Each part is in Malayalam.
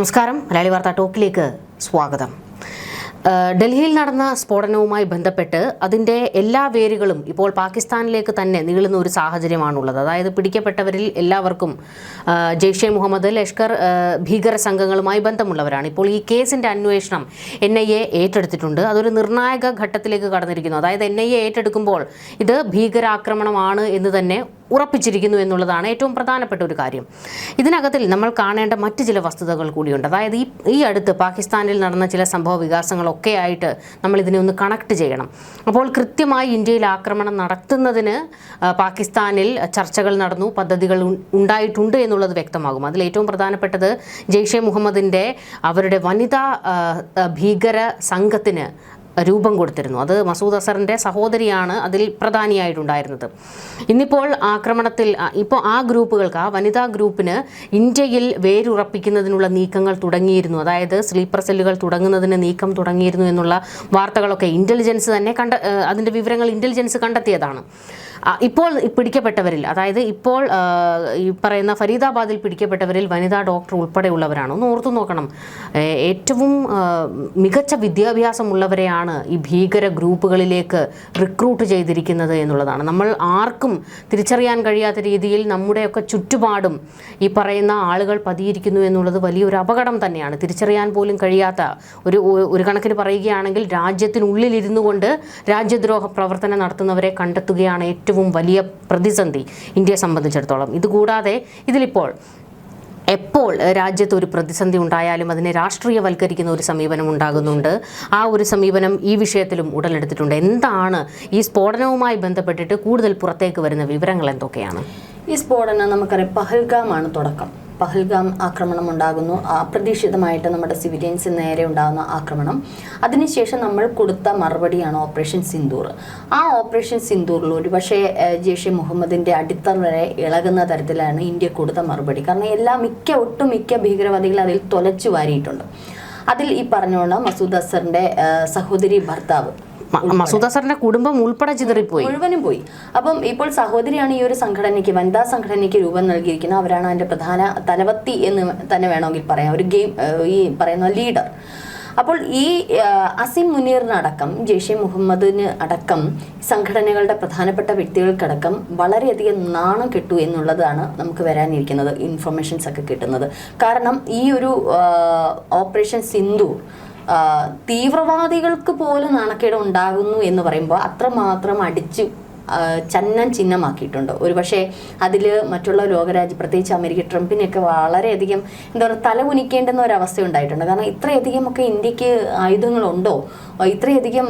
നമസ്കാരം. മലയാളി വാർത്ത ടോക്കിലേക്ക് സ്വാഗതം. ഡൽഹിയിൽ നടന്ന സ്ഫോടനവുമായി ബന്ധപ്പെട്ട് അതിന്റെ എല്ലാ വേരുകളും ഇപ്പോൾ പാകിസ്ഥാനിലേക്ക് തന്നെ നീളുന്ന ഒരു സാഹചര്യമാണുള്ളത്. അതായത് പിടിക്കപ്പെട്ടവരിൽ എല്ലാവർക്കും ജെയ്ഷെ മുഹമ്മദ് ലഷ്കർ ഭീകര സംഘങ്ങളുമായി ബന്ധമുള്ളവരാണ്. ഇപ്പോൾ ഈ കേസിന്റെ അന്വേഷണം എൻ ഐ എ ഏറ്റെടുത്തിട്ടുണ്ട്. അതൊരു നിർണായക ഘട്ടത്തിലേക്ക് കടന്നിരിക്കുന്നു. അതായത് എൻ ഐ എ ഏറ്റെടുക്കുമ്പോൾ ഇത് ഭീകരാക്രമണമാണ് എന്ന് തന്നെ ഉറപ്പിച്ചിരിക്കുന്നു എന്നുള്ളതാണ് ഏറ്റവും പ്രധാനപ്പെട്ട ഒരു കാര്യം. ഇതിനകത്തിൽ നമ്മൾ കാണേണ്ട മറ്റ് ചില വസ്തുതകൾ കൂടിയുണ്ട്. അതായത് ഈ ഈ അടുത്ത് പാകിസ്ഥാനിൽ നടന്ന ചില സംഭവ വികാസങ്ങളൊക്കെ ആയിട്ട് നമ്മൾ ഇതിനെ ഒന്ന് കണക്ട് ചെയ്യണം. അപ്പോൾ കൃത്യമായി ഇന്ത്യയിൽ ആക്രമണം നടത്തുന്നതിന് പാകിസ്ഥാനിൽ ചർച്ചകൾ നടന്നു പദ്ധതികൾ ഉണ്ടായിട്ടുണ്ട് എന്നുള്ളത് വ്യക്തമാകും. അതിൽ ഏറ്റവും പ്രധാനപ്പെട്ടത് ജെയ്ഷെ മുഹമ്മദിന്റെ അവരുടെ വനിതാ ഭീകര സംഘത്തിന് രൂപം കൊടുത്തിരുന്നു. അത് മസൂദ് അസറിന്റെ സഹോദരിയാണ് അതിൽ പ്രധാനിയായിട്ടുണ്ടായിരുന്നത്. ഇന്നിപ്പോൾ ആക്രമണത്തിൽ ഇപ്പോൾ ആ ഗ്രൂപ്പുകൾക്ക് ആ വനിതാ ഗ്രൂപ്പിന് ഇന്ത്യയിൽ വേരുറപ്പിക്കുന്നതിനുള്ള നീക്കങ്ങൾ തുടങ്ങിയിരുന്നു. അതായത് സ്ലീപ്പർ സെല്ലുകൾ തുടങ്ങുന്നതിന് നീക്കം തുടങ്ങിയിരുന്നു എന്നുള്ള വാർത്തകളൊക്കെ ഇന്റലിജൻസ് തന്നെ കണ്ട അതിന്റെ വിവരങ്ങൾ ഇന്റലിജൻസ് കണ്ടെത്തിയതാണ്. ഇപ്പോൾ പിടിക്കപ്പെട്ടവരിൽ അതായത് ഇപ്പോൾ ഈ പറയുന്ന ഫരീദാബാദിൽ പിടിക്കപ്പെട്ടവരിൽ വനിതാ ഡോക്ടർ ഉൾപ്പെടെയുള്ളവരാണ്. ഒന്ന് ഓർത്തു നോക്കണം. ഏറ്റവും മികച്ച വിദ്യാഭ്യാസമുള്ളവരെയാണ് ഈ ഭീകര ഗ്രൂപ്പുകളിലേക്ക് റിക്രൂട്ട് ചെയ്തിരിക്കുന്നത് എന്നുള്ളതാണ്. നമ്മൾ ആർക്കും തിരിച്ചറിയാൻ കഴിയാത്ത രീതിയിൽ നമ്മുടെയൊക്കെ ചുറ്റുപാടും ഈ പറയുന്ന ആളുകൾ പതിയിരിക്കുന്നു എന്നുള്ളത് വലിയൊരു അപകടം തന്നെയാണ്. തിരിച്ചറിയാൻ പോലും കഴിയാത്ത ഒരു ഒരു കണക്കിന് പറയുകയാണെങ്കിൽ രാജ്യത്തിനുള്ളിലിരുന്നു കൊണ്ട് രാജ്യദ്രോഹ പ്രവർത്തനം നടത്തുന്നവരെ കണ്ടെത്തുകയാണ് ഏറ്റവും വലിയ പ്രതിസന്ധി ഇന്ത്യയെ സംബന്ധിച്ചിടത്തോളം. ഇതുകൂടാതെ ഇതിലിപ്പോൾ എപ്പോൾ രാജ്യത്ത് ഒരു പ്രതിസന്ധി ഉണ്ടായാലും അതിനെ രാഷ്ട്രീയവൽക്കരിക്കുന്ന ഒരു സമീപനം ഉണ്ടാകുന്നുണ്ട്. ആ ഒരു സമീപനം ഈ വിഷയത്തിലും ഉടലെടുത്തിട്ടുണ്ട്. എന്താണ് ഈ സ്ഫോടനവുമായി ബന്ധപ്പെട്ടിട്ട് കൂടുതൽ പുറത്തേക്ക് വരുന്ന വിവരങ്ങൾ എന്തൊക്കെയാണ്? ഈ സ്ഫോടനം നമുക്കറിയാം പഹൽഗാമാണ് തുടക്കം. പഹൽഗാം ആക്രമണം ഉണ്ടാകുന്നു. അപ്രതീക്ഷിതമായിട്ട് നമ്മുടെ സിവിലിയൻസിന് നേരെ ഉണ്ടാകുന്ന ആക്രമണം. അതിനുശേഷം നമ്മൾ കൊടുത്ത മറുപടിയാണ് ഓപ്പറേഷൻ സിന്ദൂർ. ആ ഓപ്പറേഷൻ സിന്ദൂറിൽ ഒരുപക്ഷെ ജെയ്ഷെ മുഹമ്മദിന്റെ അടിത്തറ വരെ ഇളകുന്ന തരത്തിലാണ് ഇന്ത്യ കൊടുത്ത മറുപടി. കാരണം എല്ലാ മിക്ക ഒട്ടുമിക്ക ഭീകരവാദികൾ അതിൽ തൊലച്ചു വാരിയിട്ടുണ്ട്. അതിൽ ഈ പറഞ്ഞോണം മസൂദ് അസറിന്റെ ഏഹ്, സഹോദരി ഭർത്താവ്. മസൂദ് അസറിന്റെ കുടുംബം ഉൾപ്പെടെ ചിതറിപ്പോയി. മുഴുവനും പോയി. അപ്പം ഇപ്പോൾ സഹോദരിയാണ് ഈ ഒരു സംഘടനയ്ക്ക് വനിതാ സംഘടനയ്ക്ക് രൂപം നൽകിയിരിക്കുന്നത്. അവരാണ് അതിന്റെ പ്രധാന തലവത്തി എന്ന് തന്നെ വേണമെങ്കിൽ പറയാം. ഒരു ഗെയിം ഈ പറയുന്ന ലീഡർ. അപ്പോൾ ഈ അസിം മുനീറിനടക്കം ജെയ്ഷെ മുഹമ്മദിന് അടക്കം സംഘടനകളുടെ പ്രധാനപ്പെട്ട വ്യക്തികൾക്കടക്കം വളരെയധികം നാണം കിട്ടു എന്നുള്ളതാണ് നമുക്ക് വരാനിരിക്കുന്നത് ഇൻഫർമേഷൻസ് ഒക്കെ കിട്ടുന്നത്. കാരണം ഈ ഒരു ഓപ്പറേഷൻ ആ, തീവ്രവാദികൾക്ക് പോലും നാണക്കേട് ഉണ്ടാകുന്നു എന്ന് പറയുമ്പോൾ അത്രമാത്രം അടിച്ച് ചന്നം ചിഹ്നമാക്കിയിട്ടുണ്ട്. ഒരുപക്ഷെ അതിൽ മറ്റുള്ള ലോകരാജ്യം പ്രത്യേകിച്ച് അമേരിക്ക ട്രംപിനെയൊക്കെ വളരെയധികം എന്താ പറയുക തല കുനിക്കേണ്ടുന്ന ഒരവസ്ഥ ഉണ്ടായിട്ടുണ്ട് കാരണം ഇത്രയധികം ഒക്കെ ഇന്ത്യയ്ക്ക് ആയുധങ്ങളുണ്ടോ? ഇത്രയധികം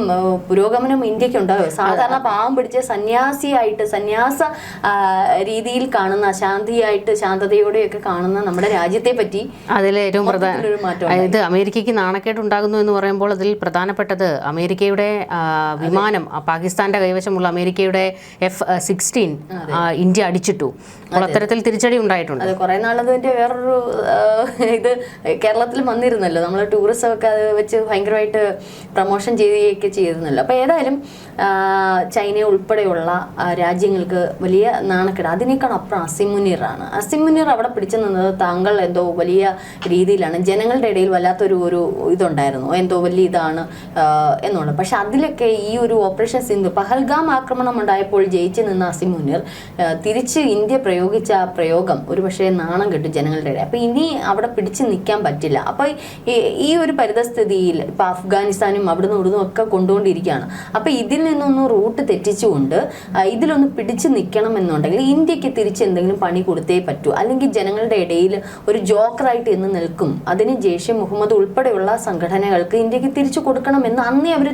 പുരോഗമനം ഇന്ത്യയ്ക്ക് ഉണ്ടോ സാധാരണ പാവം പിടിച്ച സന്യാസിയായിട്ട് സന്യാസ രീതിയിൽ കാണുന്ന ശാന്തിയായിട്ട് ശാന്തതയോടെയൊക്കെ കാണുന്ന നമ്മുടെ രാജ്യത്തെ പറ്റി അതിലേറ്റവും പ്രധാന അതായത് അമേരിക്കയ്ക്ക് നാണക്കേട് ഉണ്ടാകുന്നു എന്ന് പറയുമ്പോൾ അതിൽ പ്രധാനപ്പെട്ടത് അമേരിക്കയുടെ വിമാനം പാകിസ്ഥാന്റെ കൈവശമുള്ള അമേരിക്കയുടെ എഫ് സിക്സ്റ്റീൻ ഇന്ത്യ അടിച്ചിട്ടു. അപ്പോൾ അത്തരത്തിൽ തിരിച്ചടി ഉണ്ടായിട്ടുണ്ട്. അത് കുറെ നാളതിന്റെ വേറൊരു ഇത് കേരളത്തിൽ വന്നിരുന്നല്ലോ. നമ്മൾ ടൂറിസം ഒക്കെ അത് വെച്ച് ഭയങ്കരമായിട്ട് പ്രൊമോഷൻ ചെയ്യുകയൊക്കെ ചെയ്തിരുന്നല്ലോ. അപ്പൊ ഏതായാലും ചൈന ഉൾപ്പെടെയുള്ള രാജ്യങ്ങൾക്ക് വലിയ നാണക്കേട്. അതിനേക്കാൾ അപ്പുറം അസിമുനീറാണ്. അസിമുനീർ അവിടെ പിടിച്ചു നിന്നത് താങ്കൾ എന്തോ വലിയ രീതിയിലാണ്. ജനങ്ങളുടെ ഇടയിൽ വല്ലാത്തൊരു ഒരു ഇതുണ്ടായിരുന്നു. എന്തോ വലിയ ഇതാണ് എന്നുള്ളത്. പക്ഷെ അതിലൊക്കെ ഈ ഒരു ഓപ്പറേഷൻ സിന്ധു പഹൽഗാം ആക്രമണം ഉണ്ടായപ്പോൾ ജയിച്ചു നിന്ന അസിം മുനീർ തിരിച്ച് ഇന്ത്യ പ്രയോഗിച്ച ആ പ്രയോഗം ഒരു പക്ഷേ നാണം കെട്ടു ജനങ്ങളുടെ ഇടയിൽ. അപ്പൊ ഇനി അവിടെ പിടിച്ചു നിൽക്കാൻ പറ്റില്ല. അപ്പോൾ ഈ- ഒരു പരിതസ്ഥിതിയിൽ ഇപ്പൊ അഫ്ഗാനിസ്ഥാനും അവിടുന്ന് ഇവിടുന്നും ഒക്കെ കൊണ്ടുകൊണ്ടിരിക്കുകയാണ്. അപ്പൊ ഇതിൽ നിന്നൊന്ന് റൂട്ട് തെറ്റിച്ചുകൊണ്ട് ഇതിലൊന്ന് പിടിച്ചു നിൽക്കണം എന്നുണ്ടെങ്കിൽ ഇന്ത്യയ്ക്ക് തിരിച്ച് എന്തെങ്കിലും പണി കൊടുത്തേ പറ്റൂ. അല്ലെങ്കിൽ ജനങ്ങളുടെ ഇടയിൽ ഒരു ജോക്കറായിട്ട് എന്ന് നിൽക്കും. അതിന് ജെയ്ഷെ മുഹമ്മദ് ഉൾപ്പെടെയുള്ള സംഘടനകൾക്ക് ഇന്ത്യയ്ക്ക് തിരിച്ചു കൊടുക്കണമെന്ന് അന്നേ അവർ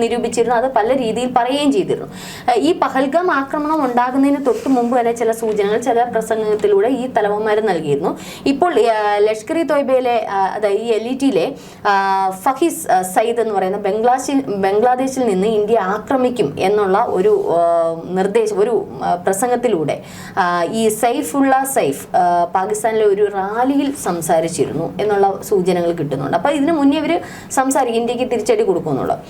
നിരൂപിച്ചിരുന്നു. അത് പല രീതിയിൽ പറയുകയും ചെയ്തിരുന്നു. ഈ പഹൽഗാം ആക്രമണം ഉണ്ടാകുന്നതിന് തൊട്ട് മുമ്പ് വരെ ചില സൂചനകൾ ചില പ്രസംഗത്തിലൂടെ ഈ തലവന്മാർ നൽകിയിരുന്നു. ഇപ്പോൾ ലഷ്കർ ഇ തോയ്ബയിലെ അതായത് ഈ എൽ ഇ ടിയിലെ ഫഹീസ് സയ്യിദ് എന്ന് പറയുന്ന ബംഗ്ലാദേശിൽ ബംഗ്ലാദേശിൽ നിന്ന് ഇന്ത്യ ആക്രമിക്കും എന്നുള്ള ഒരു നിർദ്ദേശം ഒരു പ്രസംഗത്തിലൂടെ ഈ സൈഫുള്ള സൈഫ് പാകിസ്ഥാനിലെ ഒരു റാലിയിൽ സംസാരിച്ചിരുന്നു എന്നുള്ള സൂചനകൾ കിട്ടുന്നുണ്ട്. അപ്പോൾ ഇതിനു മുന്നേ ഇവർ സംസാരിക്കും ഇന്ത്യയ്ക്ക് തിരിച്ചടി കൊടുക്കുമെന്നുള്ളത്.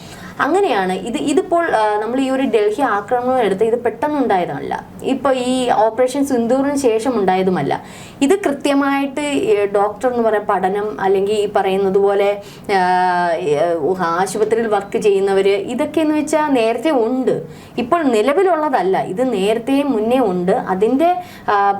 അങ്ങനെയാണ്. ഇത് ഇതിപ്പോൾ നമ്മൾ ഈ ഒരു ഡൽഹി ആക്രമണം എടുത്ത് ഇത് പെട്ടെന്നുണ്ടായതല്ല. ഇപ്പോൾ ഈ ഓപ്പറേഷൻ സിന്ദൂറിന് ശേഷം ഉണ്ടായതുമല്ല ഇത് കൃത്യമായിട്ട് ഡോക്ടർ എന്ന് പറയുന്ന പഠനം അല്ലെങ്കിൽ ഈ പറയുന്നത് പോലെ ആശുപത്രിയിൽ വർക്ക് ചെയ്യുന്നവർ ഇതൊക്കെ എന്ന് വെച്ചാൽ നേരത്തെ ഉണ്ട്. ഇപ്പോൾ നിലവിലുള്ളതല്ല. ഇത് നേരത്തെ മുന്നേ ഉണ്ട്. അതിന്റെ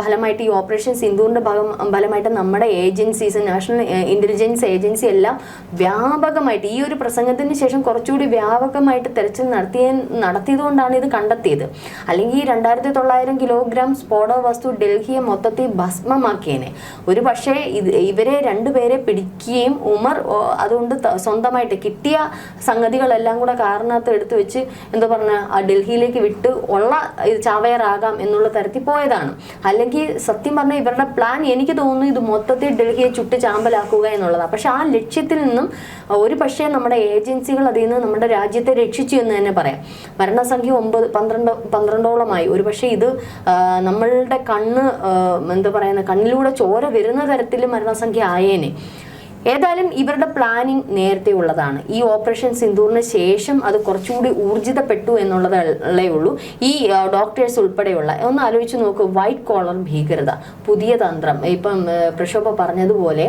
ഫലമായിട്ട് ഈ ഓപ്പറേഷൻ സിന്ദൂറിന്റെ ഭാഗം ഫലമായിട്ട് നമ്മുടെ ഏജൻസീസ് നാഷണൽ ഇന്റലിജൻസ് ഏജൻസി എല്ലാം വ്യാപകമായിട്ട് ഈ ഒരു പ്രസംഗത്തിന് ശേഷം കുറച്ചുകൂടി വ്യാപകമായിട്ട് തെരച്ചിൽ നടത്തിയ നടത്തിയതുകൊണ്ടാണ് ഇത് കണ്ടെത്തിയത്. അല്ലെങ്കിൽ രണ്ടായിരത്തി തൊള്ളായിരം കിലോഗ്രാം സ്ഫോടക വസ്തു ഡൽഹിയെ മൊത്തത്തിൽ ഭസ്മമാക്കിയേനെ. ഒരു പക്ഷേ ഇത് ഇവരെ രണ്ടുപേരെ പിടിക്കുകയും ഉമർ അതുകൊണ്ട് സ്വന്തമായിട്ട് കിട്ടിയ സംഗതികളെല്ലാം കൂടെ കാറിനകത്ത് എടുത്തു വെച്ച് എന്താ പറഞ്ഞ ആ ഡൽഹിയിലേക്ക് വിട്ട് ഉള്ള ഇത് ചാവയറാകാം എന്നുള്ള തരത്തിൽ പോയതാണ്. അല്ലെങ്കിൽ സത്യം പറഞ്ഞാൽ ഇവരുടെ പ്ലാൻ എനിക്ക് തോന്നുന്നു ഇത് മൊത്തത്തിൽ ഡൽഹിയെ ചുട്ട് ചാമ്പലാക്കുക എന്നുള്ളതാണ് പക്ഷെ ആ ലക്ഷ്യത്തിൽ നിന്നും ഒരു പക്ഷേ നമ്മുടെ ഏജൻസികൾ അതിൽ നിന്ന് നമ്മുടെ രാജ്യത്തെ രക്ഷിച്ചു എന്ന് തന്നെ പറയാം. മരണസംഖ്യ ഒമ്പത് പന്ത്രണ്ട് പന്ത്രണ്ടോളമായി. ഒരു പക്ഷേ ഇത് നമ്മളുടെ കണ്ണ് എന്താ പറയുന്ന കണ്ണിലൂടെ ചോര വരുന്ന തരത്തിൽ മരണസംഖ്യ ആയേനെ. ഏതായാലും ഇവരുടെ പ്ലാനിങ് നേരത്തെ ഉള്ളതാണ്. ഈ ഓപ്പറേഷൻ സിന്ദൂറിന് ശേഷം അത് കുറച്ചുകൂടി ഊർജിതപ്പെട്ടു എന്നുള്ളതേ ഉള്ളൂ. ഈ ഡോക്ടേഴ്സ് ഉൾപ്പെടെയുള്ള ഒന്ന് ആലോചിച്ച് നോക്ക് വൈറ്റ് കോളർ ഭീകരത പുതിയ തന്ത്രം. ഇപ്പം പ്രക്ഷോഭ പറഞ്ഞതുപോലെ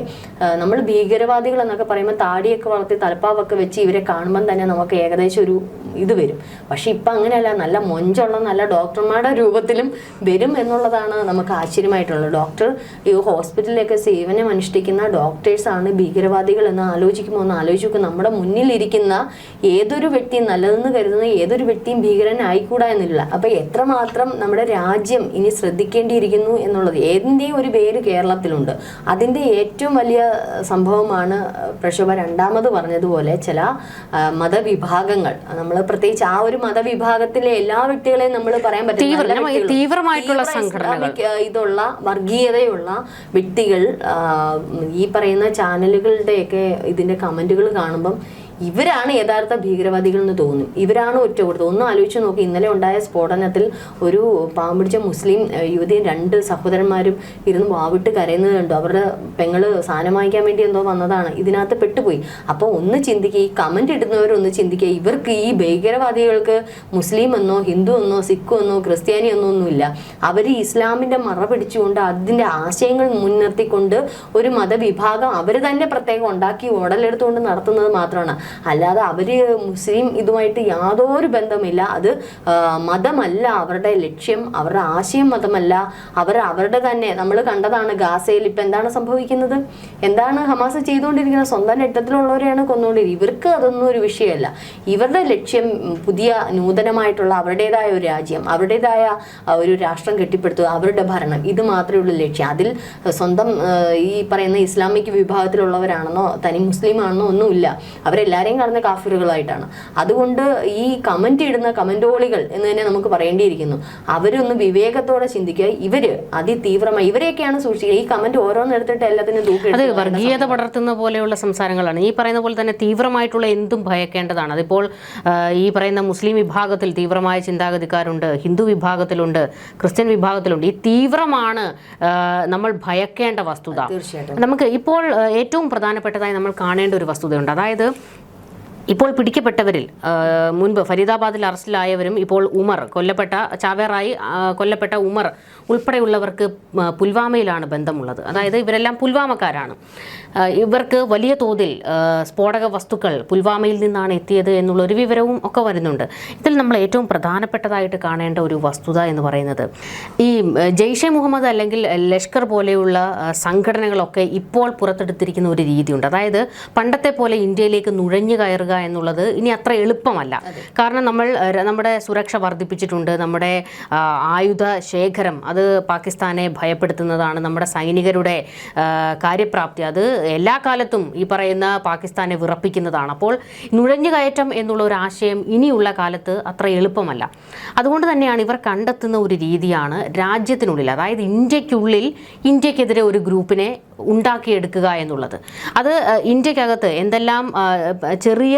നമ്മൾ ഭീകരവാദികൾ എന്നൊക്കെ പറയുമ്പോൾ താടിയൊക്കെ വളർത്തി തലപ്പാവൊക്കെ വെച്ച് ഇവരെ കാണുമ്പം തന്നെ നമുക്ക് ഏകദേശം ഒരു ഇത് വരും. പക്ഷെ ഇപ്പം അങ്ങനെയല്ല നല്ല മൊഞ്ചുള്ള നല്ല ഡോക്ടർമാരുടെ രൂപത്തിലും വരും എന്നുള്ളതാണ് നമുക്ക് ആശ്ചര്യമായിട്ടുള്ളത്. ഡോക്ടർ ഈ ഹോസ്പിറ്റലിലൊക്കെ സേവനം അനുഷ്ഠിക്കുന്ന ഡോക്ടേഴ്സാണ് ഭീകരവാദികൾ എന്ന് ആലോചിക്കുമോ എന്ന് ആലോചിക്കും നമ്മുടെ മുന്നിലിരിക്കുന്ന ഏതൊരു വ്യക്തിയും നല്ലതെന്ന് കരുതുന്ന ഏതൊരു വ്യക്തിയും ഭീകരനായിക്കൂടാ എന്നില്ല. അപ്പൊ എത്രമാത്രം നമ്മുടെ രാജ്യം ഇനി ശ്രദ്ധിക്കേണ്ടിയിരിക്കുന്നു എന്നുള്ളത്? ഏതിന്റെയും ഒരു പേര് കേരളത്തിലുണ്ട്. അതിന്റെ ഏറ്റവും വലിയ സംഭവമാണ് പ്രക്ഷോഭ രണ്ടാമത് പറഞ്ഞതുപോലെ ചില മതവിഭാഗങ്ങൾ. നമ്മൾ പ്രത്യേകിച്ച് ആ ഒരു മതവിഭാഗത്തിലെ എല്ലാ വ്യക്തികളെയും നമ്മൾ പറയാൻ വ്യക്തികൾ. തീവ്രമായിട്ടുള്ള ഇതുള്ള വർഗീയതയുള്ള വ്യക്തികൾ ഈ പറയുന്ന ചാനലുകളുടെയൊക്കെ ഇതിന്റെ കമന്റുകൾ കാണുമ്പം ഇവരാണ് യഥാർത്ഥ ഭീകരവാദികൾ എന്ന് തോന്നും ഇവരാണ് ഒറ്റ കൊടുത്തത് ഒന്ന് ആലോചിച്ച് നോക്കി ഇന്നലെ ഉണ്ടായ സ്ഫോടനത്തിൽ ഒരു പാമ്പിടിച്ച മുസ്ലിം യുവതിയും രണ്ട് സഹോദരന്മാരും ഇരുന്ന് വാവിട്ട് കരയുന്നത് കണ്ടു. അവരുടെ പെങ്ങൾ സാധനം വാങ്ങിക്കാൻ വേണ്ടി എന്തോ വന്നതാണ്. ഇതിനകത്ത് പെട്ടുപോയി. അപ്പോൾ ഒന്ന് ചിന്തിക്കുക ഈ കമന്റ് ഇടുന്നവരൊന്ന് ചിന്തിക്കുക ഇവർക്ക് ഈ ഭീകരവാദികൾക്ക് മുസ്ലിം എന്നോ ഹിന്ദു എന്നോ സിഖ് എന്നോ ക്രിസ്ത്യാനി എന്നോ ഒന്നുമില്ല. അവർ ഇസ്ലാമിന്റെ മറ പിടിച്ചുകൊണ്ട് അതിന്റെ ആശയങ്ങൾ മുൻനിർത്തിക്കൊണ്ട് ഒരു മതവിഭാഗം അവർ തന്നെ പ്രത്യേകം ഉണ്ടാക്കി ഉടലെടുത്തുകൊണ്ട് നടത്തുന്നത് മാത്രമാണ്. അല്ലാതെ അവർ മുസ്ലിം ഇതുമായിട്ട് യാതൊരു ബന്ധമില്ല അത് മതമല്ല അവരുടെ ലക്ഷ്യം അവരുടെ ആശയം മതമല്ല. അവർ അവരുടെ തന്നെ. നമ്മൾ കണ്ടതാണ് ഗാസയിൽ ഇപ്പം എന്താണ് സംഭവിക്കുന്നത്? എന്താണ് ഹമാസ് ചെയ്തുകൊണ്ടിരിക്കുന്നത്? സ്വന്തം രക്തത്തിലുള്ളവരെയാണ് കൊന്നുകൊണ്ടിരിക്കുന്നത്. ഇവർക്ക് അതൊന്നും ഒരു വിഷയമല്ല. ഇവരുടെ ലക്ഷ്യം പുതിയ നൂതനമായിട്ടുള്ള അവരുടേതായ ഒരു രാജ്യം അവരുടേതായ ഒരു രാഷ്ട്രം കെട്ടിപ്പടുത്തുക അവരുടെ ഭരണം. ഇത് മാത്രമേ ഉള്ളൂ ലക്ഷ്യം. അതിൽ സ്വന്തം ഈ പറയുന്ന ഇസ്ലാമിക് വിഭാഗത്തിലുള്ളവരാണെന്നോ തനി മുസ്ലിം ആണെന്നോ ഒന്നുമില്ല അവരെല്ലാവരെയും കാണുന്ന കാഫിറുകളായിട്ടാണ്. അതുകൊണ്ട് ഈ കമന്റ് ഇടുന്ന കമന്റോളികൾ എന്ന് തന്നെ നമുക്ക് പറയേണ്ടിയിരിക്കുന്നു. അവരൊന്ന് വിവേകത്തോടെ ചിന്തിക്കുക. ഇവർ അതിതീവ്രമായി ഇവരെയൊക്കെയാണ് സൂക്ഷിക്കുക. ഈ കമന്റ് ഓരോന്ന് എടുത്തിട്ട് എല്ലാത്തിനും തൂക്കി അത് വർഗീയത പടർത്തുന്ന പോലെയുള്ള സംസാരങ്ങളാണ്. ഈ പറയുന്ന പോലെ തന്നെ തീവ്രമായിട്ടുള്ള എന്തും ഭയക്കേണ്ടതാണ്. അതിപ്പോൾ ഈ പറയുന്ന മുസ്ലിം വിഭാഗത്തിൽ തീവ്രമായ ചിന്താഗതിക്കാരുണ്ട് ഹിന്ദു വിഭാഗത്തിലുണ്ട് ക്രിസ്ത്യൻ വിഭാഗത്തിലുണ്ട്. ഈ തീവ്രമാണ് നമ്മൾ ഭയക്കേണ്ട വസ്തുത. തീർച്ചയായിട്ടും. നമുക്ക് ഇപ്പോൾ ഏറ്റവും പ്രധാനപ്പെട്ടതായി നമ്മൾ കാണേണ്ട ഒരു വസ്തുതയുണ്ട്. അതായത് ഇപ്പോൾ പിടിക്കപ്പെട്ടവരിൽ മുൻപ് ഫരീദാബാദിൽ അറസ്റ്റിലായവരും ഇപ്പോൾ ഉമർ കൊല്ലപ്പെട്ട ചാവേറായി കൊല്ലപ്പെട്ട ഉമർ ഉൾപ്പെടെയുള്ളവർക്ക് പുൽവാമയിലാണ് ബന്ധമുള്ളത്. അതായത് ഇവരെല്ലാം പുൽവാമക്കാരാണ്. ഇവർക്ക് വലിയ തോതിൽ സ്ഫോടക വസ്തുക്കൾ പുൽവാമയിൽ നിന്നാണ് എത്തിയത് എന്നുള്ള ഒരു വിവരവും ഒക്കെ വരുന്നുണ്ട്. ഇതിൽ നമ്മൾ ഏറ്റവും പ്രധാനപ്പെട്ടതായിട്ട് കാണേണ്ട ഒരു വസ്തുത എന്ന് പറയുന്നത് ഈ ജെയ്ഷെ മുഹമ്മദ് അല്ലെങ്കിൽ ലഷ്കർ പോലെയുള്ള സംഘടനകളൊക്കെ ഇപ്പോൾ പുറത്തെടുത്തിരിക്കുന്ന ഒരു രീതിയുണ്ട്. അതായത് പണ്ടത്തെ പോലെ ഇന്ത്യയിലേക്ക് നുഴഞ്ഞു കയറുക എന്നുള്ളത് ഇനി അത്ര എളുപ്പമല്ല. കാരണം നമ്മൾ നമ്മുടെ സുരക്ഷ വർദ്ധിപ്പിച്ചിട്ടുണ്ട്. നമ്മുടെ ആയുധ ശേഖരം അത് പാകിസ്ഥാനെ ഭയപ്പെടുത്തുന്നതാണ്. നമ്മുടെ സൈനികരുടെ കാര്യപ്രാപ്തി അത് എല്ലാ കാലത്തും ഈ പറയുന്ന പാകിസ്ഥാനെ വിറപ്പിക്കുന്നതാണ്. അപ്പോൾ നുഴഞ്ഞു കയറ്റം എന്നുള്ള ഒരു ആശയം ഇനിയുള്ള കാലത്ത് അത്ര എളുപ്പമല്ല. അതുകൊണ്ട് തന്നെയാണ് ഇവർ കണ്ടെത്തുന്ന ഒരു രീതിയാണ് രാജ്യത്തിനുള്ളിൽ അതായത് ഇന്ത്യക്കുള്ളിൽ ഇന്ത്യക്കെതിരെ ഒരു ഗ്രൂപ്പിനെ ഉണ്ടാക്കിയെടുക്കുക എന്നുള്ളത്. അത് ഇന്ത്യക്കകത്ത് എന്തെല്ലാം ചെറിയ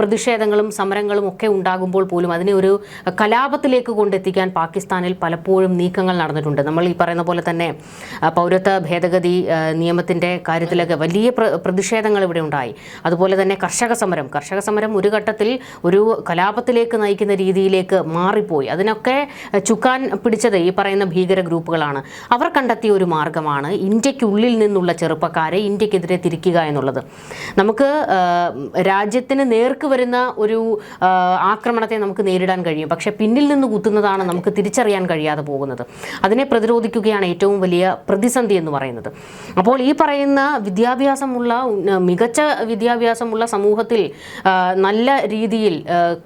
പ്രതിഷേധങ്ങളും സമരങ്ങളും ഒക്കെ ഉണ്ടാകുമ്പോൾ പോലും അതിനെ ഒരു കലാപത്തിലേക്ക് കൊണ്ടെത്തിക്കാൻ പാകിസ്ഥാനിൽ പലപ്പോഴും നീക്കങ്ങൾ നടന്നിട്ടുണ്ട്. നമ്മൾ ഈ പറയുന്ന പോലെ തന്നെ പൗരത്വ ഭേദഗതി നിയമത്തിന്റെ കാര്യത്തിലൊക്കെ വലിയ പ്രതിഷേധങ്ങൾ ഇവിടെ ഉണ്ടായി. അതുപോലെ തന്നെ കർഷക സമരം. കർഷക സമരം ഒരു ഘട്ടത്തിൽ ഒരു കലാപത്തിലേക്ക് നയിക്കുന്ന രീതിയിലേക്ക് മാറിപ്പോയി. അതിനൊക്കെ ചുക്കാൻ പിടിച്ചത് ഈ പറയുന്ന ഭീകര ഗ്രൂപ്പുകളാണ്. അവർ കണ്ടെത്തിയ ഒരു മാർഗമാണ് ഇന്ത്യക്കുള്ളിൽ നിന്നുള്ള ചെറുപ്പക്കാരെ ഇന്ത്യക്കെതിരെ തിരിക്കുക എന്നുള്ളത്. നമുക്ക് രാജ്യത്തിന് നേർക്ക് വരുന്ന ഒരു ആക്രമണത്തെ നമുക്ക് നേരിടാൻ കഴിയും. പക്ഷേ പിന്നിൽ നിന്ന് കുത്തുന്നതാണ് നമുക്ക് തിരിച്ചറിയാൻ കഴിയാതെ പോകുന്നത്. അതിനെ പ്രതിരോധിക്കുകയാണ് ഏറ്റവും വലിയ പ്രതിസന്ധി എന്ന് പറയുന്നത്. അപ്പോൾ ഈ പറയുന്ന വിദ്യാഭ്യാസമുള്ള മികച്ച വിദ്യാഭ്യാസമുള്ള സമൂഹത്തിൽ നല്ല രീതിയിൽ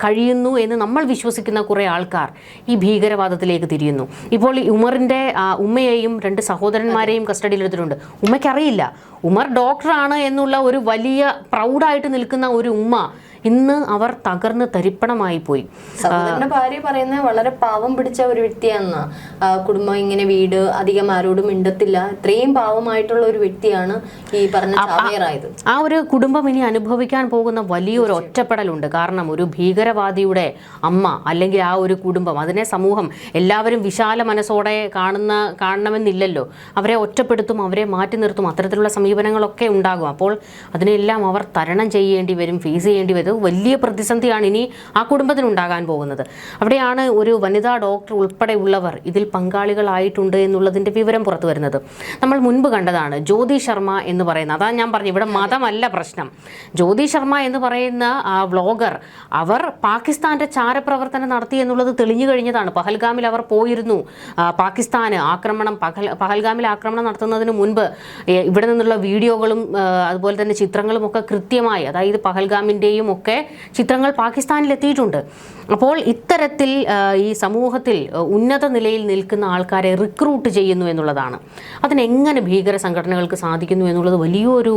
കഴിയുന്നു എന്ന് നമ്മൾ വിശ്വസിക്കുന്ന കുറേ ആൾക്കാർ ഈ ഭീകരവാദത്തിലേക്ക് തിരിയുന്നു. ഇപ്പോൾ ഈ ഉമറിന്റെ ഉമ്മയെയും രണ്ട് സഹോദരന്മാരെയും കസ്റ്റഡിയിലെടുത്തിട്ടുണ്ട്. ഉമ്മയ്ക്കറിയില്ല. ഉമർ ഡോക്ടറാണ് എന്നുള്ള ഒരു വലിയ പ്രൗഡായിട്ട് നിൽക്കുന്ന ഒരു ഉമ്മ ഇന്ന് അവർ തകർന്ന് തരിപ്പണമായി പോയി. ഭാര്യ പറയുന്നത് വളരെ പാവം പിടിച്ച ഒരു വ്യക്തിയാണ്. കുടുംബം ഇങ്ങനെ വീട് അധികം ആരോടും മിണ്ടത്തില്ല. ഇത്രയും പാവമായിട്ടുള്ള ഒരു വ്യക്തിയാണ് ഈ പറഞ്ഞ ചാവേറായത്. ആ ഒരു കുടുംബം ഇനി അനുഭവിക്കാൻ പോകുന്ന വലിയൊരു ഒറ്റപ്പെടലുണ്ട്. കാരണം ഒരു ഭീകരവാദിയുടെ അമ്മ അല്ലെങ്കിൽ ആ ഒരു കുടുംബം അതിനെ സമൂഹം എല്ലാവരും വിശാല മനസ്സോടെ കാണുന്ന കാണണമെന്നില്ലല്ലോ. അവരെ ഒറ്റപ്പെടുത്തും അവരെ മാറ്റി നിർത്തും അത്തരത്തിലുള്ള സമീപനങ്ങളൊക്കെ ഉണ്ടാകും. അപ്പോൾ അതിനെല്ലാം അവർ തരണം ചെയ്യേണ്ടി വരും ഫേസ് ചെയ്യേണ്ടി വരും. വലിയ പ്രതിസന്ധിയാണ് ഇനി ആ കുടുംബത്തിനുണ്ടാകാൻ പോകുന്നത്. അവിടെയാണ് ഒരു വനിതാ ഡോക്ടർ ഉൾപ്പെടെയുള്ളവർ ഇതിൽ പങ്കാളികളായിട്ടുണ്ട് എന്നുള്ളതിന്റെ വിവരം പുറത്തു വരുന്നത്. നമ്മൾ മുൻപ് കണ്ടതാണ് ജ്യോതി ശർമ്മ എന്ന് പറയുന്ന അതാണ് ഞാൻ പറഞ്ഞു ഇവിടെ മതമല്ല പ്രശ്നം. ജ്യോതി ശർമ്മ എന്ന് പറയുന്ന ആ വ്ളോഗർ അവർ പാകിസ്ഥാന്റെ ചാരപ്രവർത്തനം നടത്തി എന്നുള്ളത് തെളിഞ്ഞു കഴിഞ്ഞതാണ്. പഹൽഗാമിൽ അവർ പോയിരുന്നു. പാകിസ്ഥാന് ആക്രമണം പഹൽ പഹൽഗാമിൽ ആക്രമണം നടത്തുന്നതിന് മുൻപ് ഇവിടെ നിന്നുള്ള വീഡിയോകളും അതുപോലെ തന്നെ ചിത്രങ്ങളും ഒക്കെ കൃത്യമായി അതായത് പഹൽഗാമിന്റെയും ഒക്കെ ചിത്രങ്ങൾ പാകിസ്ഥാനിൽ എത്തിയിട്ടുണ്ട് അപ്പോൾ ഇത്തരത്തിൽ ഈ സമൂഹത്തിൽ ഉന്നത നിലയിൽ നിൽക്കുന്ന ആൾക്കാരെ റിക്രൂട്ട് ചെയ്യുന്നു എന്നുള്ളതാണ്. അതിനെങ്ങനെ ഭീകര സംഘടനകൾക്ക് സാധിക്കുന്നു എന്നുള്ളത് വലിയൊരു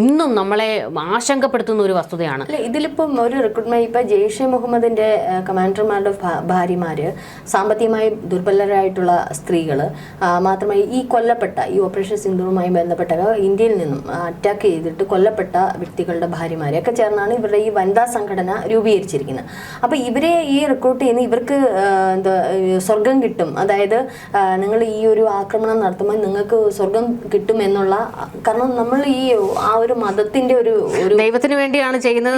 ഇന്നും നമ്മളെ ആശങ്കപ്പെടുത്തുന്ന ഒരു വസ്തുതയാണ്. ഇതിലിപ്പം ഒരു റിക്രൂട്ട്മെന്റ് ഇപ്പം ജെയ്ഷെ മുഹമ്മദിന്റെ കമാൻഡർമാരുടെ ഭാര്യമാര് സാമ്പത്തികമായി ദുർബലരായിട്ടുള്ള സ്ത്രീകൾ മാത്രമായി ഈ കൊല്ലപ്പെട്ട ഈ ഓപ്പറേഷൻ സിന്ധുവുമായി ബന്ധപ്പെട്ട ഇന്ത്യയിൽ നിന്നും അറ്റാക്ക് ചെയ്തിട്ട് കൊല്ലപ്പെട്ട വ്യക്തികളുടെ ഭാര്യമാരെയൊക്കെ ചേർന്നാണ് ഇവരുടെ ഈ വനിതാ സംഘടന രൂപീകരിച്ചിരിക്കുന്നത്. അപ്പൊ ഇവരെ ഈ റിക്രൂട്ട് ചെയ്യുന്ന ഇവർക്ക് എന്താ സ്വർഗം കിട്ടും. അതായത് നിങ്ങൾ ഈ ഒരു ആക്രമണം നടത്തുമ്പോൾ നിങ്ങൾക്ക് സ്വർഗം കിട്ടും എന്നുള്ള കാരണം നമ്മൾ ഈ ആ ഒരു മതത്തിന്റെ ഒരു ദൈവത്തിന് വേണ്ടിയാണ് ചെയ്യുന്നത്.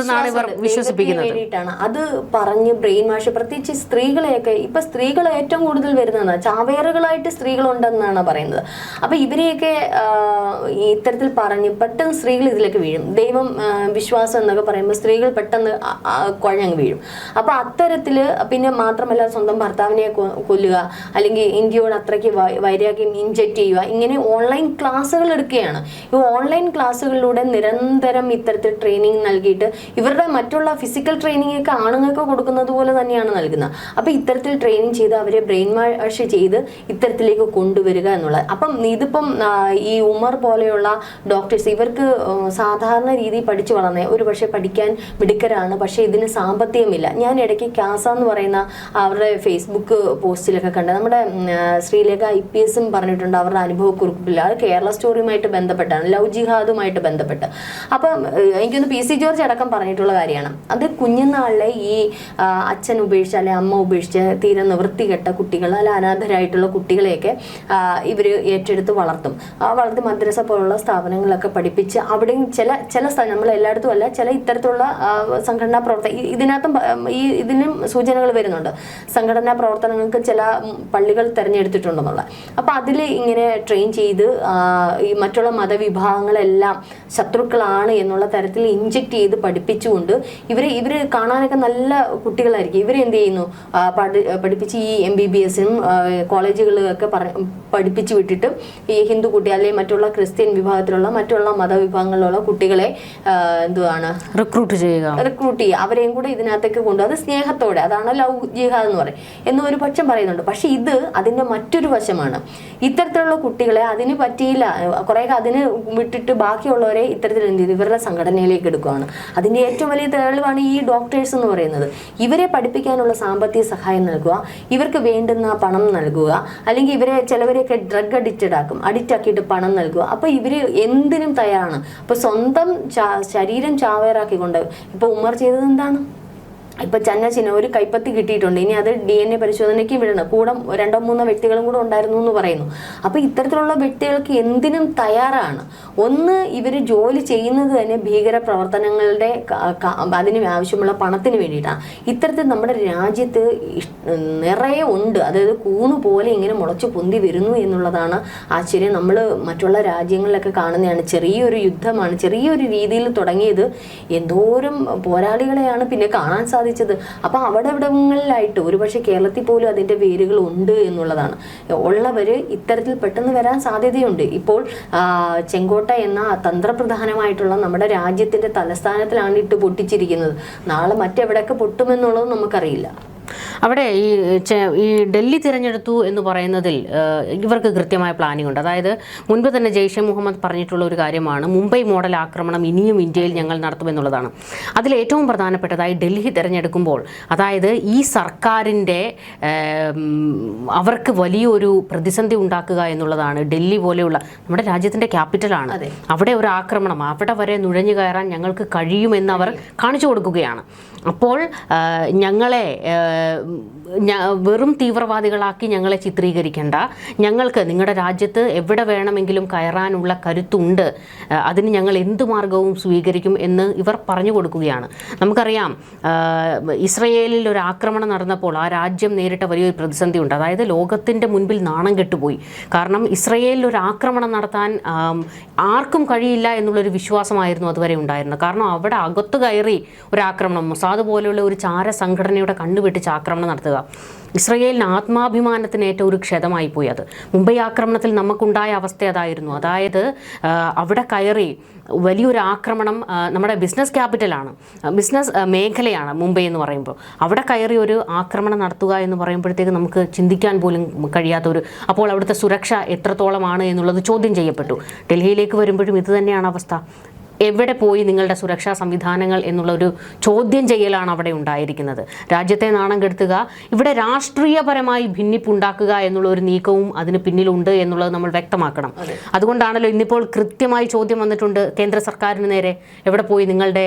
വിശ്വസിപ്പിക്കുന്നത്. വേണ്ടിയിട്ടാണ്. അത് പറഞ്ഞ് ബ്രെയിൻ വാഷ് പ്രത്യേകിച്ച് സ്ത്രീകളെയൊക്കെ ഇപ്പൊ സ്ത്രീകൾ ഏറ്റവും കൂടുതൽ വരുന്നതാണ്. ചാവേറുകളായിട്ട് സ്ത്രീകളുണ്ടെന്നാണ് പറയുന്നത്. അപ്പൊ ഇവരെയൊക്കെ ഇത്തരത്തിൽ പറഞ്ഞ് പെട്ടെന്ന് സ്ത്രീകൾ ഇതിലേക്ക് വീഴും. ദൈവം വിശ്വാസം എന്നൊക്കെ പറയുമ്പോൾ സ്ത്രീകൾ പെട്ടെന്ന് കുഴഞ്ഞങ്ങ് വീഴും. അപ്പൊ അത്തരത്തിൽ പിന്നെ മാത്രമല്ല സ്വന്തം ഭർത്താവിനെ കൊല്ലുക അല്ലെങ്കിൽ ഇന്ത്യയോട് അത്രയ്ക്ക് വൈരാഗ്യം ഇൻജക്റ്റ് ചെയ്യുക ഇങ്ങനെ ഓൺലൈൻ ക്ലാസ്സുകൾ എടുക്കുകയാണ്. ഈ ഓൺലൈൻ ക്ലാസ്സുകളിലൂടെ നിരന്തരം ഇത്തരത്തിൽ ട്രെയിനിങ് നൽകിയിട്ട് ഇവരുടെ മറ്റുള്ള ഫിസിക്കൽ ട്രെയിനിങ് ഒക്കെ ആണുങ്ങൾക്ക് കൊടുക്കുന്നത് പോലെ തന്നെയാണ് നൽകുന്നത്. അപ്പൊ ഇത്തരത്തിൽ ട്രെയിനിങ് ചെയ്ത് അവരെ ബ്രെയിൻ വാഷ് ചെയ്ത് ഇത്തരത്തിലേക്ക് കൊണ്ടുവരിക എന്നുള്ളത്. അപ്പം ഇതിപ്പം ഈ ഉമർ പോലെയുള്ള ഡോക്ടേഴ്സ് ഇവർക്ക് സാധാരണ രീതിയിൽ പഠിച്ചു വളർന്നേ ഒരു പക്ഷേ പഠിക്കാൻ മിടുക്കരാണ്. പക്ഷേ ഇതിന് സാമ്പത്തികമില്ല ഞാൻ ഇടയ്ക്ക് ക്യാസ എന്ന് പറയുന്ന അവരുടെ ഫേസ്ബുക്ക് പോസ്റ്റിലൊക്കെ കണ്ട് നമ്മുടെ ശ്രീലേഖ ഐ പി എസും പറഞ്ഞിട്ടുണ്ട് അവരുടെ അനുഭവക്കുറിപ്പിൽ. അത് കേരള സ്റ്റോറിയുമായിട്ട് ബന്ധപ്പെട്ടാണ് ലവ് ജിഹാദുമായിട്ട് ബന്ധപ്പെട്ട്. അപ്പം എനിക്കൊന്ന് പി സി ജോർജ് അടക്കം പറഞ്ഞിട്ടുള്ള കാര്യമാണ്. അത് കുഞ്ഞുനാളിലെ ഈ അച്ഛൻ ഉപേക്ഷിച്ച അല്ലെ അമ്മ ഉപേക്ഷിച്ച് തീരെ നിവൃത്തികെട്ട കുട്ടികൾ അല്ല അനാഥരായിട്ടുള്ള കുട്ടികളെയൊക്കെ ഇവർ ഏറ്റെടുത്ത് വളർത്തും. ആ വളർത്തി മദ്രസ പോലുള്ള സ്ഥാപനങ്ങളൊക്കെ പഠിപ്പിച്ച് അവിടെയും ചില ചില സ്ഥലം നമ്മൾ എല്ലായിടത്തും അല്ല ചില ഇത്തരത്തിലുള്ള സംഘടനാ പ്രവർത്തന ഇതിനകത്തും ഈ ഇതിനും സൂചനകൾ വരുന്നുണ്ട്. സംഘടനാ പ്രവർത്തനങ്ങൾക്ക് ചില പള്ളികൾ തിരഞ്ഞെടുത്തിട്ടുണ്ടെന്നുള്ള. അപ്പൊ അതിൽ ഇങ്ങനെ ട്രെയിൻ ചെയ്ത് ഈ മറ്റുള്ള മതവിഭാഗങ്ങളെല്ലാം ശത്രുക്കളാണ് എന്നുള്ള തരത്തിൽ ഇഞ്ചെക്ട് ചെയ്ത് പഠിപ്പിച്ചുകൊണ്ട് ഇവരെ ഇവർ കാണാനൊക്കെ നല്ല കുട്ടികളായിരിക്കും. ഇവർ എന്ത് ചെയ്യുന്നു? പഠി- പഠിപ്പിച്ച് ഈ എം ബി ബി എസിനും കോളേജുകളിലൊക്കെ പറ പഠിപ്പിച്ചു വിട്ടിട്ട് ഈ ഹിന്ദു കുട്ടി അല്ലെങ്കിൽ മറ്റുള്ള ക്രിസ്ത്യൻ വിഭാഗത്തിലുള്ള മറ്റുള്ള മതവിഭാഗങ്ങളിലുള്ള കുട്ടികളെ എന്തുവാണ്? റിക്രൂട്ട് ചെയ്യുക. റിക്രൂട്ട് ചെയ്യുക. അവരെയും കൂടെ ഇതിനകത്തേക്ക് കൊണ്ടുപോകും അത് സ്നേഹത്തോടെ അതാണ് ലവ് ജിഹാദ് എന്ന് പറയും. എന്ന് ഒരു പക്ഷം പറയുന്നുണ്ട്. പക്ഷെ ഇത് അതിന്റെ മറ്റൊരു വശമാണ്. ഇത്തരത്തിലുള്ള കുട്ടികളെ അതിന് പറ്റിയില്ല. കുറെ അതിന് വിട്ടിട്ട് ബാക്കിയുള്ളവരെ ഇത്തരത്തിൽ എന്ത് ചെയ്തു? ഇവരുടെ സംഘടനയിലേക്ക് എടുക്കുകയാണ് അതിന്റെ ഏറ്റവും വലിയ തെളിവാണ് ഈ ഡോക്ടേഴ്സ് എന്ന് പറയുന്നത്. ഇവരെ പഠിപ്പിക്കാനുള്ള സാമ്പത്തിക സഹായം നൽകുക ഇവർക്ക് വേണ്ടുന്ന പണം നൽകുക അല്ലെങ്കിൽ ഇവരെ ചിലവരെയൊക്കെ ഡ്രഗ് അഡിക്റ്റഡ് ആക്കും അഡിക്റ്റ് ആക്കിയിട്ട് പണം നൽകുക. അപ്പൊ ഇവർ എന്തിനും തയ്യാറാണ്. അപ്പൊ സ്വന്തം ശരീരം ചാവേറാക്കിക്കൊണ്ട് ഇപ്പൊ ഉമ്മർ ചെയ്തത് എന്താണ്? ഇപ്പൊ ചന്നച്ചിന് ഒരു കൈപ്പത്തി കിട്ടിയിട്ടുണ്ട്. ഇനി അത് ഡി എൻ എ പരിശോധനയ്ക്ക് വിടണം. കൂടെ രണ്ടോ മൂന്നോ വ്യക്തികളും കൂടെ ഉണ്ടായിരുന്നു എന്ന് പറയുന്നു. അപ്പൊ ഇത്തരത്തിലുള്ള വ്യക്തികൾക്ക് എന്തിനും തയ്യാറാണ്. ഒന്ന് ഇവർ ജോലി ചെയ്യുന്നത് തന്നെ ഭീകര പ്രവർത്തനങ്ങളുടെ അതിന് ആവശ്യമുള്ള പണത്തിന് വേണ്ടിയിട്ടാണ് ഇത്തരത്തിൽ നമ്മുടെ രാജ്യത്ത് നിറയെ ഉണ്ട്. അതായത് കൂണു പോലെ ഇങ്ങനെ മുളച്ചു പൊന്തി വരുന്നു എന്നുള്ളതാണ് ആശ്ചര്യം. നമ്മൾ മറ്റുള്ള രാജ്യങ്ങളിലൊക്കെ കാണുന്നതാണ് ചെറിയൊരു യുദ്ധമാണ്. ചെറിയൊരു രീതിയിൽ തുടങ്ങിയത് എന്തോരം പോരാളികളെയാണ് പിന്നെ കാണാൻ സാധിച്ചത് അപ്പൊ അവിടെ ഇവിടങ്ങളിലായിട്ട് ഒരുപക്ഷെ കേരളത്തിൽ പോലും അതിന്റെ വേരുകൾ ഉണ്ട് എന്നുള്ളതാണ്. ഉള്ളവര് ഇത്തരത്തിൽ പെട്ടെന്ന് വരാൻ സാധ്യതയുണ്ട്. ഇപ്പോൾ ചെങ്കോട്ട എന്ന തന്ത്രപ്രധാനമായിട്ടുള്ള നമ്മുടെ രാജ്യത്തിന്റെ തലസ്ഥാനത്തിലാണ് ഇട്ട് പൊട്ടിച്ചിരിക്കുന്നത്. നാളെ മറ്റെവിടെയൊക്കെ പൊട്ടുമെന്നുള്ളത് നമുക്കറിയില്ല. അവിടെ ഈ ഈ ഡൽഹി തിരഞ്ഞെടുത്തു എന്ന് പറയുന്നതിൽ ഇവർക്ക് കൃത്യമായ പ്ലാനിംഗ് ഉണ്ട്. അതായത് മുൻപ് തന്നെ ജെയ്ഷെ മുഹമ്മദ് പറഞ്ഞിട്ടുള്ള ഒരു കാര്യമാണ് മുംബൈ മോഡൽ ആക്രമണം ഇനിയും ഇന്ത്യയിൽ ഞങ്ങൾ നടത്തുമെന്നുള്ളതാണ് അതിൽ ഏറ്റവും പ്രധാനപ്പെട്ടതായി ഡൽഹി തിരഞ്ഞെടുക്കുമ്പോൾ അതായത് ഈ സർക്കാരിന്റെ അവർക്ക് വലിയൊരു പ്രതിസന്ധി ഉണ്ടാക്കുക എന്നുള്ളതാണ്. ഡൽഹി പോലെയുള്ള നമ്മുടെ രാജ്യത്തിന്റെ ക്യാപിറ്റലാണ്. അവിടെ ഒരു ആക്രമണം അവിടെ വരെ നുഴഞ്ഞു കയറാൻ ഞങ്ങൾക്ക് കഴിയുമെന്ന് അവർ കാണിച്ചു കൊടുക്കുകയാണ്. അപ്പോൾ ഞങ്ങളെ വെറും തീവ്രവാദികളാക്കി ഞങ്ങളെ ചിത്രീകരിക്കേണ്ട. ഞങ്ങൾക്ക് നിങ്ങളുടെ രാജ്യത്ത് എവിടെ വേണമെങ്കിലും കയറാനുള്ള കരുത്തുണ്ട്. അതിന് ഞങ്ങൾ എന്ത് മാർഗവും സ്വീകരിക്കും എന്ന് ഇവർ പറഞ്ഞു കൊടുക്കുകയാണ്. നമുക്കറിയാം ഇസ്രയേലിൽ ഒരു ആക്രമണം നടന്നപ്പോൾ ആ രാജ്യം നേരിട്ട വലിയൊരു പ്രതിസന്ധി ഉണ്ട് അതായത് ലോകത്തിന്റെ മുൻപിൽ നാണം കെട്ടുപോയി. കാരണം ഇസ്രയേലിൽ ഒരു ആക്രമണം നടത്താൻ ആർക്കും കഴിയില്ല എന്നുള്ളൊരു വിശ്വാസമായിരുന്നു അതുവരെ ഉണ്ടായിരുന്നത്. കാരണം അവിടെ അകത്ത് കയറി ഒരു ആക്രമണം. മൊസാദ് പോലെയുള്ള ഒരു ചാര സംഘടനയുടെ കണ്ണുവെട്ടിച്ച് ആക്രമണം നടത്തുക. ഇസ്രയേലിന് ആത്മാഭിമാനത്തിന് ഏറ്റവും ഒരു ക്ഷതമായി പോയി അത്. മുംബൈ ആക്രമണത്തിൽ നമുക്കുണ്ടായ അവസ്ഥ അതായിരുന്നു. അതായത് അവിടെ കയറി വലിയൊരു ആക്രമണം നമ്മുടെ ബിസിനസ് ക്യാപിറ്റലാണ് ബിസിനസ് മേഖലയാണ് മുംബൈ എന്ന് പറയുമ്പോൾ. അവിടെ കയറി ഒരു ആക്രമണം നടത്തുക എന്ന് പറയുമ്പോഴത്തേക്ക് നമുക്ക് ചിന്തിക്കാൻ പോലും കഴിയാത്ത ഒരു അപ്പോൾ അവിടുത്തെ സുരക്ഷ എത്രത്തോളമാണ് എന്നുള്ളത് ചോദ്യം ചെയ്യപ്പെട്ടു. ഡൽഹിയിലേക്ക് വരുമ്പോഴും ഇത് തന്നെയാണ് അവസ്ഥ. എവിടെ പോയി നിങ്ങളുടെ സുരക്ഷാ സംവിധാനങ്ങൾ എന്നുള്ള ഒരു ചോദ്യം ചെയ്യലാണ് അവിടെ ഉണ്ടായിരിക്കുന്നത്. രാജ്യത്തെ നാണം കെടുത്തുക ഇവിടെ രാഷ്ട്രീയപരമായി ഭിന്നിപ്പുണ്ടാക്കുക എന്നുള്ള ഒരു നീക്കവും അതിന് പിന്നിലുണ്ട് എന്നുള്ളത് നമ്മൾ വ്യക്തമാക്കണം. അതുകൊണ്ടാണല്ലോ ഇന്നിപ്പോൾ കൃത്യമായി ചോദ്യം വന്നിട്ടുണ്ട് കേന്ദ്ര സർക്കാരിന് നേരെ എവിടെ പോയി നിങ്ങളുടെ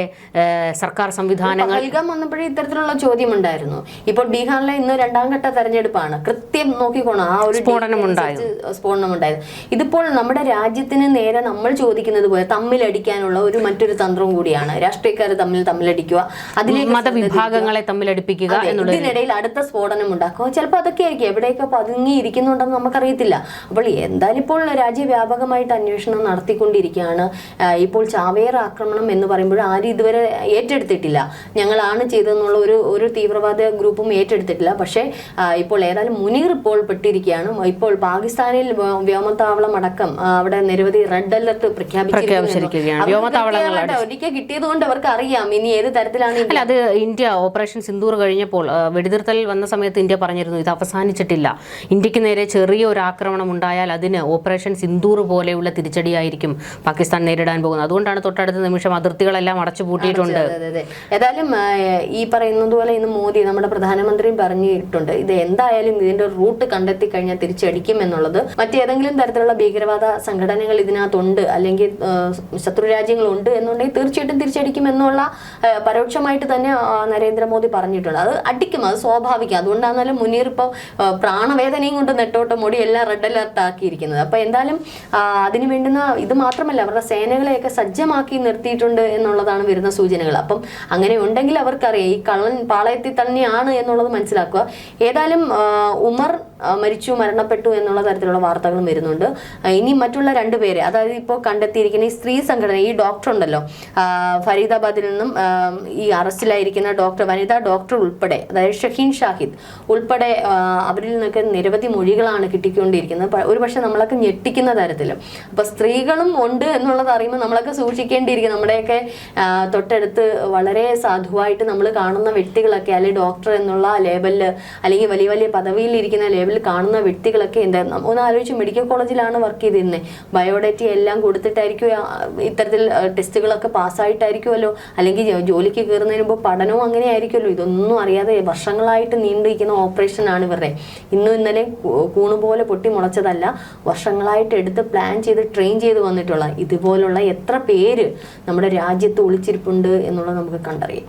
സർക്കാർ സംവിധാനങ്ങൾ? വന്നപ്പോഴേ ഇത്തരത്തിലുള്ള ചോദ്യം ഉണ്ടായിരുന്നു ഇപ്പോൾ ബീഹാറിലെ ഇന്ന് രണ്ടാം ഘട്ട തെരഞ്ഞെടുപ്പാണ്. കൃത്യം നോക്കിക്കോണം ആ ഒരു സ്ഫോടനം ഉണ്ടായത്. സ്ഫോടനം ഉണ്ടായത് ഇതിപ്പോൾ നമ്മുടെ രാജ്യത്തിന് നേരെ നമ്മൾ ചോദിക്കുന്നത് പോലെ തമ്മിലടിക്കാനുള്ള ഒരു മറ്റൊരു തന്ത്രം കൂടിയാണ്. രാഷ്ട്രീയക്കാർ തമ്മിൽ തമ്മിലടിക്കുക. അതിലേക്ക് മതവിഭാഗങ്ങളെ തമ്മിലടിപ്പിക്കുക ഇതിനിടയിൽ അടുത്ത സ്ഫോടനം ഉണ്ടാക്കുക. ചിലപ്പോൾ അതൊക്കെ ആയിരിക്കും. എവിടെയൊക്കെ പതുങ്ങിയിരിക്കുന്നുണ്ടെന്ന് നമുക്കറിയത്തില്ല. അപ്പോൾ എന്തായാലും ഇപ്പോൾ രാജ്യവ്യാപകമായിട്ട് അന്വേഷണം നടത്തിക്കൊണ്ടിരിക്കുകയാണ്. ഇപ്പോൾ ചാവേർ ആക്രമണം എന്ന് പറയുമ്പോൾ ആരും ഇതുവരെ ഏറ്റെടുത്തിട്ടില്ല. ഞങ്ങളാണ് ചെയ്തതെന്നുള്ള ഒരു ഒരു തീവ്രവാദ ഗ്രൂപ്പും ഏറ്റെടുത്തിട്ടില്ല. പക്ഷേ ഇപ്പോൾ ഏതായാലും മുനീർ ഇപ്പോൾ പെട്ടിരിക്കുകയാണ്. ഇപ്പോൾ പാകിസ്ഥാനിൽ വ്യോ- വ്യോമത്താവളം അടക്കം അവിടെ നിരവധി റെഡ് അലർട്ട് പ്രഖ്യാപിച്ചിരിക്കുകയാണ്. വ്യോമത്താവളങ്ങൾ ഒരിക്കൽ കിട്ടിയത് കൊണ്ട് അവർക്ക് അറിയാം ഇനി ഏത് തരത്തിലാണ് അല്ല അത് ഇന്ത്യ ഓപ്പറേഷൻ സിന്ദൂർ കഴിഞ്ഞപ്പോൾ വെടിനിർത്തൽ വന്ന സമയത്ത് ഇന്ത്യ പറഞ്ഞിരുന്നു ഇത് അവസാനിച്ചിട്ടില്ല. ഇന്ത്യയ്ക്ക് നേരെ ചെറിയ ഒരു ആക്രമണം ഉണ്ടായാൽ അതിന് ഓപ്പറേഷൻ സിന്ദൂർ പോലെയുള്ള തിരിച്ചടിയായിരിക്കും പാകിസ്ഥാൻ നേരിടാൻ പോകുന്നത്. അതുകൊണ്ടാണ് തൊട്ടടുത്ത നിമിഷം അതിർത്തികളെല്ലാം അടച്ചു പൂട്ടിയിട്ടുണ്ട്. ഏതായാലും ഈ പറയുന്നത് പോലെ ഇന്ന് മോദി നമ്മുടെ പ്രധാനമന്ത്രിയും പറഞ്ഞിട്ടുണ്ട് ഇത് എന്തായാലും ഇതിന്റെ റൂട്ട് കണ്ടെത്തി കഴിഞ്ഞാൽ തിരിച്ചടിക്കും എന്നുള്ളത്. മറ്റേതെങ്കിലും തരത്തിലുള്ള ഭീകരവാദ സംഘടനകൾ ഇതിനകത്തുണ്ട് അല്ലെങ്കിൽ ശത്രു ശത്രു രാജ്യങ്ങളുണ്ട് എന്നുണ്ടെങ്കിൽ തീർച്ചയായിട്ടും തിരിച്ചടിക്കും എന്നുള്ള പരോക്ഷമായിട്ട് തന്നെ നരേന്ദ്രമോദി പറഞ്ഞിട്ടുണ്ട്. അത് അടിക്കും അത് സ്വാഭാവികം. അതുകൊണ്ടാണെന്നാലും മുനീർ ഇപ്പോൾ പ്രാണവേദനയും കൊണ്ട് നെട്ടോട്ടം മോടി എല്ലാം റെഡ് അലർട്ട് ആക്കിയിരിക്കുന്നത്. അപ്പോൾ എന്തായാലും അതിന് വേണ്ടുന്ന ഇത് മാത്രമല്ല അവരുടെ സേനകളെയൊക്കെ സജ്ജമാക്കി നിർത്തിയിട്ടുണ്ട് എന്നുള്ളതാണ് വരുന്ന സൂചനകൾ. അപ്പം അങ്ങനെ ഉണ്ടെങ്കിൽ അവർക്കറിയാം ഈ കള്ളൻ പാളയത്തിൽ തന്നെയാണ് എന്നുള്ളത് മനസ്സിലാക്കുക. ഏതായാലും ഉമർ മരിച്ചു മരണപ്പെട്ടു എന്നുള്ള തരത്തിലുള്ള വാർത്തകളും വരുന്നുണ്ട്. ഇനി മറ്റുള്ള രണ്ട് പേരെ അതായത് ഇപ്പോൾ കണ്ടെത്തിയിരിക്കുന്ന ഈ സ്ത്രീ സംഘടന ഈ ഡോക്ടർ ഉണ്ടല്ലോ. ഫരീദാബാദിൽ നിന്നും ഈ അറസ്റ്റിലായിരിക്കുന്ന ഡോക്ടർ വനിതാ ഡോക്ടർ ഉൾപ്പെടെ അതായത് ഷഹീൻ ഷാഹിദ് ഉൾപ്പെടെ അവരിൽ നിന്നൊക്കെ നിരവധി മൊഴികളാണ് കിട്ടിക്കൊണ്ടിരിക്കുന്നത്. ഒരുപക്ഷെ ഒരു പക്ഷെ നമ്മളൊക്കെ ഞെട്ടിക്കുന്ന തരത്തിൽ അപ്പൊ സ്ത്രീകളും ഉണ്ട് എന്നുള്ളത് അറിയുമ്പോൾ നമ്മളൊക്കെ സൂക്ഷിക്കേണ്ടിയിരിക്കും. നമ്മുടെയൊക്കെ തൊട്ടടുത്ത് വളരെ സാധുവായിട്ട് നമ്മൾ കാണുന്ന വ്യക്തികളൊക്കെ അല്ലെങ്കിൽ ഡോക്ടർ എന്നുള്ള ലേബലിൽ അല്ലെങ്കിൽ വലിയ വലിയ പദവിയിൽ ഇരിക്കുന്ന ലേബലിൽ കാണുന്ന വ്യക്തികളൊക്കെ എന്തായിരുന്നു ഒന്ന് ആലോചിച്ച് മെഡിക്കൽ കോളേജിലാണ് വർക്ക് ചെയ്തിരുന്നത് ബയോഡേറ്റ എല്ലാം കൊടുത്തിട്ടായിരിക്കും ഇത്തരത്തിൽ ടെസ്റ്റുകളൊക്കെ പാസ്സായിട്ടായിരിക്കുമല്ലോ. അല്ലെങ്കിൽ ജോലിക്ക് കയറുന്നതിന് മുമ്പ് പഠനവും അങ്ങനെ ആയിരിക്കുമല്ലോ ഇതൊന്നും അറിയാതെ വർഷങ്ങളായിട്ട് നീണ്ടിരിക്കുന്ന ഓപ്പറേഷനാണ് ഇവരുടെ. ഇന്നും ഇന്നലെ കൂണുപോലെ പൊട്ടി മുളച്ചതല്ല. വർഷങ്ങളായിട്ട് എടുത്ത് പ്ലാൻ ചെയ്ത് ട്രെയിൻ ചെയ്ത് വന്നിട്ടുള്ള. ഇതുപോലുള്ള എത്ര പേര് നമ്മുടെ രാജ്യത്ത് ഒളിച്ചിരിപ്പുണ്ട് എന്നുള്ളത് നമുക്ക് കണ്ടറിയാം.